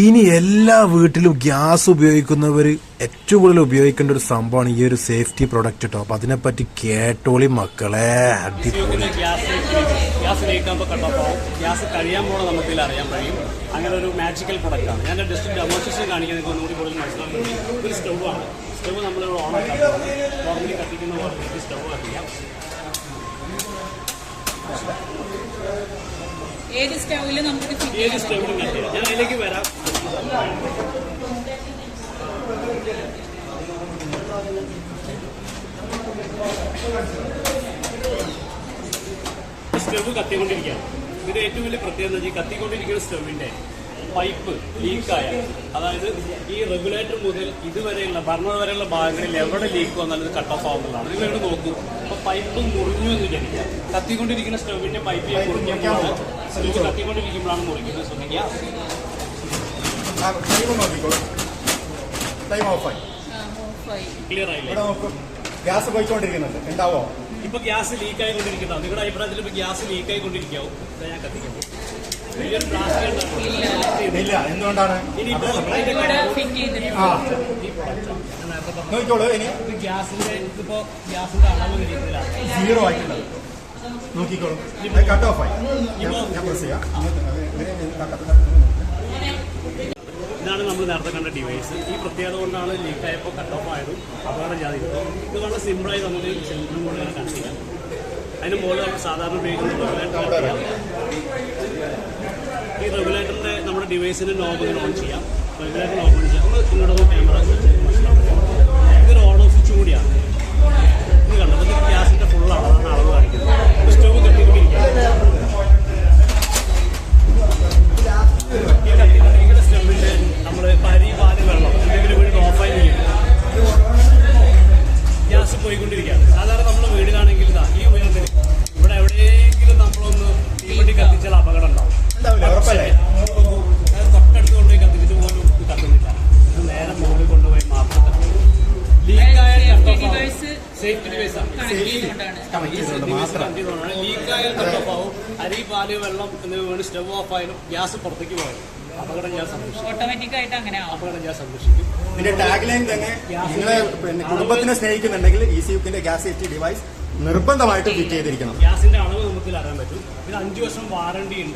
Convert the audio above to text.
ഇനി എല്ലാ വീട്ടിലും ഗ്യാസ് ഉപയോഗിക്കുന്നവർ ഏറ്റവും കൂടുതൽ ഉപയോഗിക്കേണ്ട ഒരു സംഭവമാണ് ഈ ഒരു സേഫ്റ്റി പ്രൊഡക്റ്റ് കേട്ടോ അപ്പൊ അതിനെപ്പറ്റി കേട്ടോളി മക്കളെ. അടിപൊളി. ഗ്യാസ് ലീക്കാകുമ്പോൾ കണ്ടപ്പോൾ ഗ്യാസ് കഴിയാൻ പോണ നമുക്ക് ഇതിൽ അറിയാൻ കഴിയും. അങ്ങനെ ഒരു മാജിക്കൽ പ്രൊഡക്റ്റാണ് ഞാൻ ജസ്റ്റ് ഡെമോൺസ്ട്രേഷൻ കാണിക്കാൻ നിങ്ങൾക്ക് ഒന്നുകൂടി കൂടുതൽ മനസ്സിലാക്കാൻ വേണ്ടി. ഒരു ആണ്. സ്റ്റൗ നമ്മൾ ഓൺ ആക്കാൻ നോർമലി കത്തിക്കുന്ന പോലെ സ്റ്റൗ കത്തിക്കാം ഏത് സ്റ്റൗവിലും നമുക്ക് ഏത് സ്റ്റൗവിലും കത്തിക്കാം. ഞാൻ അതിലേക്ക് വരാം. സ്റ്റവ് കത്തിക്കൊണ്ടിരിക്കുകയാണ്. ഇതിന്റെ ഏറ്റവും വലിയ പ്രത്യേകത ഈ കത്തിക്കൊണ്ടിരിക്കുന്ന സ്റ്റവിന്റെ പൈപ്പ് ലീക്കായ. അതായത് ഈ റെഗുലേറ്റർ മുതൽ ഇതുവരെയുള്ള ബർണർ വരെയുള്ള ഭാഗങ്ങളിൽ എവിടെ ലീക്ക് വന്നാലും ഇത് കട്ട് ഓഫ് ആവുന്നതാണ്. നിങ്ങൾ ഇവിടെ നോക്കൂ. അപ്പൊ പൈപ്പ് മുറിഞ്ഞു എന്ന് വിചാരിക്കുക. കത്തിക്കൊണ്ടിരിക്കുന്ന സ്റ്റവിന്റെ പൈപ്പ് ഞാൻ മുറിക്കുമ്പോഴാണ് സ്റ്റവ് കത്തിക്കൊണ്ടിരിക്കുമ്പോഴാണ് മുറിക്കുന്നത്. ശ്രദ്ധിക്കുക. ടൈം ഓഫായി. ക്ലിയർ ആയില്ലേ? ഗ്യാസ് പോയിക്കൊണ്ടിരിക്കുന്നുണ്ട് ഉണ്ടാവോ ഇപ്പൊ ഗ്യാസ് ലീക്ക് ആയിക്കൊണ്ടിരിക്കുന്നതാണ് നിങ്ങളുടെ അഭിപ്രായത്തിൽ ഇപ്പൊ ഗ്യാസ് ലീക്ക് ആയിക്കൊണ്ടിരിക്കാവും ഞാൻ കത്തിക്കുന്നു വലിയൊരു പ്ലാസ്റ്റിക് ഇല്ല എന്തുകൊണ്ടാണ് ആ നോക്കിക്കോളൂ ഇനി ഗ്യാസിന്റെ ഇതിപ്പോ ഗ്യാസിന്റെ അളവ് രീതിയിലാണ് സീറോ ആയിട്ടുള്ളത് നോക്കിക്കോളൂ കട്ട് ഓഫ് ആയി ഞാൻ ഞാൻ പ്രസ് ചെയ്യാം ഇതാണ് നമ്മൾ നേരത്തെ കണ്ട ഡിവൈസ് ഈ പ്രത്യേകത കൊണ്ടാണ് ലീക്ക് ആയപ്പോൾ കട്ട് ഓഫ് ആയതും അപകടം ജാതിക്കും ഇത് വളരെ സിമ്പിളായി നമുക്ക് കൊണ്ട് തന്നെ കണക്ട് ചെയ്യാം. അതിന് മുകളിൽ നമ്മൾ സാധാരണ ഉപയോഗിക്കുന്ന റെഗുലേറ്റർ ഈ റെഗുലേറ്ററിന്റെ നമ്മുടെ ഡിവൈസിന് നോബ് ഓൺ ചെയ്യാം. റെഗുലേറ്റർ ഓപ്പൺ ചെയ്യാം. നമ്മൾ ഇങ്ങോട്ട് ക്യാമറ ഇതൊരു ഓൺ ഓഫ് സ്വിച്ച് കൂടിയാണ്. പോയിക്കൊണ്ടിരിക്കുകയാണ്. സാധാരണ നമ്മൾ വീടിലാണെങ്കിൽ ഇതാ ഈ ഉയരത്തിൽ ഇവിടെ എവിടെയെങ്കിലും നമ്മളൊന്ന് തീവണ്ടി കത്തിച്ചാൽ അപകടം ഉണ്ടാവും. തൊട്ടടുത്ത് കൊണ്ടുപോയി കത്തിച്ചു പോലും കത്തുന്നില്ല. ഇത് നേരെ മുകളിൽ കൊണ്ടുപോയി മാത്രം ലീക്കായ സേഫ്റ്റി ആവും. അരി പാൽ വെള്ളം എന്നിവ വീണ് സ്റ്റവ് ഓഫ് ആയാലും ഗ്യാസ് പുറത്തേക്ക് പോയാലും അപകടം ഞാൻ സംരക്ഷിക്കും ഓട്ടോമാറ്റിക്കായിട്ട് അങ്ങനെ ആവും. അപകടം ഞാൻ സംരക്ഷിക്കും. ഇതിന്റെ ടാഗ് ലൈൻ തന്നെ നിങ്ങളെ പിന്നെ കുടുംബത്തിനെ സ്നേഹിക്കുന്നുണ്ടെങ്കിൽ ഇ സി യുക്കിന്റെ ഗ്യാസ് സേഫ്റ്റി ഡിവൈസ് നിർബന്ധമായിട്ട് ഫിറ്റ് ചെയ്തിരിക്കണം. ഗ്യാസിന്റെ അളവ് നമുക്ക് അറിയാൻ പറ്റും. പിന്നെ അഞ്ചു വർഷം വാറണ്ടി ഉണ്ട്.